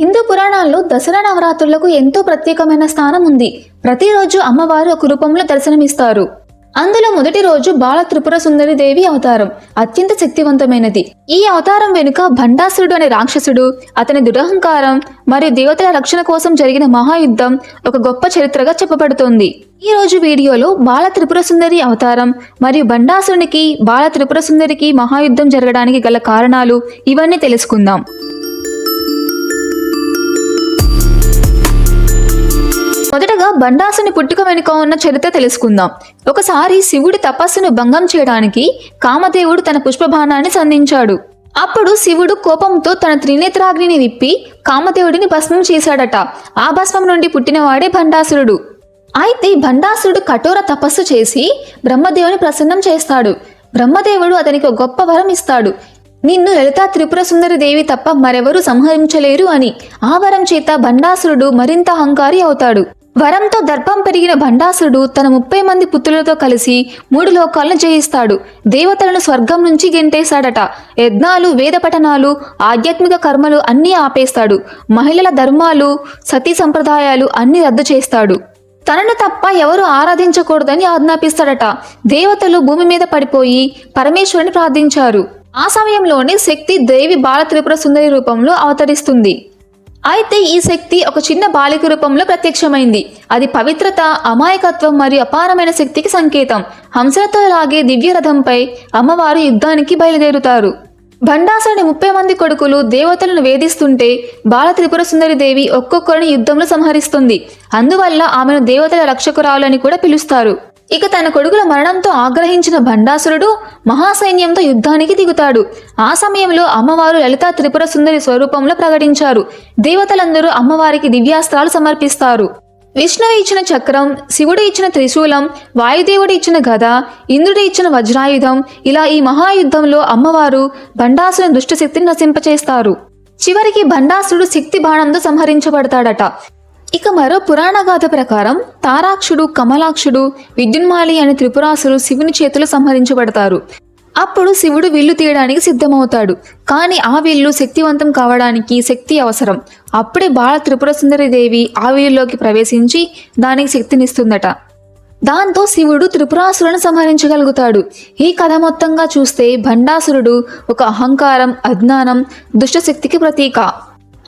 హిందూ పురాణాల్లో దసరా నవరాత్రులకు ఎంతో ప్రత్యేకమైన స్థానం ఉంది. ప్రతిరోజు అమ్మవారు ఒక రూపంలో దర్శనమిస్తారు. అందులో మొదటి రోజు బాల త్రిపుర సుందరి దేవి అవతారం అత్యంత శక్తివంతమైనది. ఈ అవతారం వెనుక భండాసురుడు అనే రాక్షసుడు అతని దురహంకారం మరియు దేవతల రక్షణ కోసం జరిగిన మహాయుద్ధం ఒక గొప్ప చరిత్రగా చెప్పబడుతోంది. ఈ రోజు వీడియోలో బాల త్రిపుర సుందరి అవతారం మరియు భండాసురునికి బాల త్రిపుర సుందరికి మహాయుద్ధం జరగడానికి గల కారణాలు ఇవన్నీ తెలుసుకుందాం. బండాసుని పుట్టుక వెనుక ఉన్న చరిత్ర తెలుసుకుందాం. ఒకసారి శివుడి తపస్సును భంగం చేయడానికి కామదేవుడు తన పుష్పబాణాన్ని సంధించాడు. అప్పుడు శివుడు కోపంతో తన త్రినేత్రాగ్నిని విప్పి కామదేవుడిని భస్మం చేశాడట. ఆ భస్మం నుండి పుట్టినవాడే భండాసురుడు అయితే భండాసురుడు కఠోర తపస్సు చేసి బ్రహ్మదేవుని ప్రసన్నం చేస్తాడు. బ్రహ్మదేవుడు అతనికి ఒక గొప్ప వరం ఇస్తాడు. నిన్ను లలితా త్రిపుర సుందరి దేవి తప్ప మరెవరూ సంహరించలేరు అని. ఆ వరం చేత భండాసురుడు మరింత అహంకారి అవుతాడు. వరంతో దర్పం పెరిగిన భండాసురుడు తన ముప్పై మంది పుత్రులతో కలిసి మూడు లోకాలను జయిస్తాడు. దేవతలను స్వర్గం నుంచి గెంటేశాడట. యజ్ఞాలు వేద పఠనాలు ఆధ్యాత్మిక కర్మలు అన్నీ ఆపేస్తాడు. మహిళల ధర్మాలు సతీ సంప్రదాయాలు అన్నీ రద్దు చేస్తాడు. తనను తప్ప ఎవరు ఆరాధించకూడదని ఆజ్ఞాపిస్తాడట. దేవతలు భూమి మీద పడిపోయి పరమేశ్వరుని ప్రార్థించారు. ఆ సమయంలోనే శక్తి దేవి బాల త్రిపుర సుందరి రూపంలో అవతరిస్తుంది. అయితే ఈ శక్తి ఒక చిన్న బాలిక రూపంలో ప్రత్యక్షమైంది. అది పవిత్రత అమాయకత్వం మరియు అపారమైన శక్తికి సంకేతం. హంసలతో లాగే దివ్యరథంపై అమ్మవారు యుద్ధానికి బయలుదేరుతారు. భండాసుని ముప్పై మంది కొడుకులు దేవతలను వేధిస్తుంటే బాల త్రిపుర సుందరి దేవి ఒక్కొక్కరిని యుద్ధంలో సంహరిస్తుంది. అందువల్ల ఆమెను దేవతల రక్షకురాలని కూడా పిలుస్తారు. ఇక తన కొడుకుల మరణంతో ఆగ్రహించిన భండాసురుడు మహాసైన్యంతో యుద్ధానికి దిగుతాడు. ఆ సమయంలో అమ్మవారు లలితా త్రిపుర సుందరి స్వరూపంలో ప్రకటించారు. దేవతలందరూ అమ్మవారికి దివ్యాస్త్రాలు సమర్పిస్తారు. విష్ణువు ఇచ్చిన చక్రం శివుడు ఇచ్చిన త్రిశూలం వాయుదేవుడు ఇచ్చిన గద ఇంద్రుడు ఇచ్చిన వజ్రాయుధం ఇలా ఈ మహాయుద్ధంలో అమ్మవారు భండాసురుని దుష్టశక్తిని నశింపచేస్తారు. చివరికి భండాసురుడు శక్తి బాణంతో సంహరించబడతాడట. ఇక మరో పురాణ గాథ ప్రకారం తారాక్షుడు కమలాక్షుడు విద్యున్మాలి అనే త్రిపురాసులు శివుని చేతులు సంహరించబడతారు. అప్పుడు శివుడు విల్లు తీయడానికి సిద్ధమవుతాడు. కానీ ఆ విల్లు శక్తివంతం కావడానికి శక్తి అవసరం. అప్పుడే బాల త్రిపుర దేవి ఆ విల్లులోకి ప్రవేశించి దానికి శక్తినిస్తుందట. దాంతో శివుడు త్రిపురాసులను సంహరించగలుగుతాడు. ఈ కథ మొత్తంగా చూస్తే భండాసురుడు ఒక అహంకారం అజ్ఞానం దుష్టశక్తికి ప్రతీక.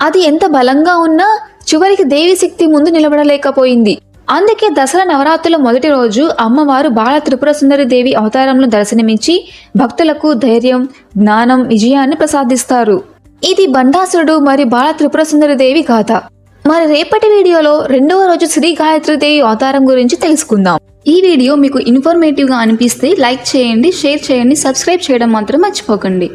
అది ఎంత బలంగా ఉన్నా చివరికి దేవి శక్తి ముందు నిలబడలేకపోయింది. అందుకే దసరా నవరాత్రుల మొదటి రోజు అమ్మవారు బాల త్రిపుర సుందరి దేవి అవతారంలో దర్శనమిచ్చి భక్తులకు ధైర్యం జ్ఞానం విజయాన్ని ప్రసాదిస్తారు. ఇది బండాసురుడు మరి బాల త్రిపుర సుందరి దేవి గాథ. మరి రేపటి వీడియోలో రెండవ రోజు శ్రీ గాయత్రి దేవి అవతారం గురించి తెలుసుకుందాం. ఈ వీడియో మీకు ఇన్ఫర్మేటివ్గా అనిపిస్తే లైక్ చేయండి షేర్ చేయండి సబ్స్క్రైబ్ చేయడం మాత్రం మర్చిపోకండి.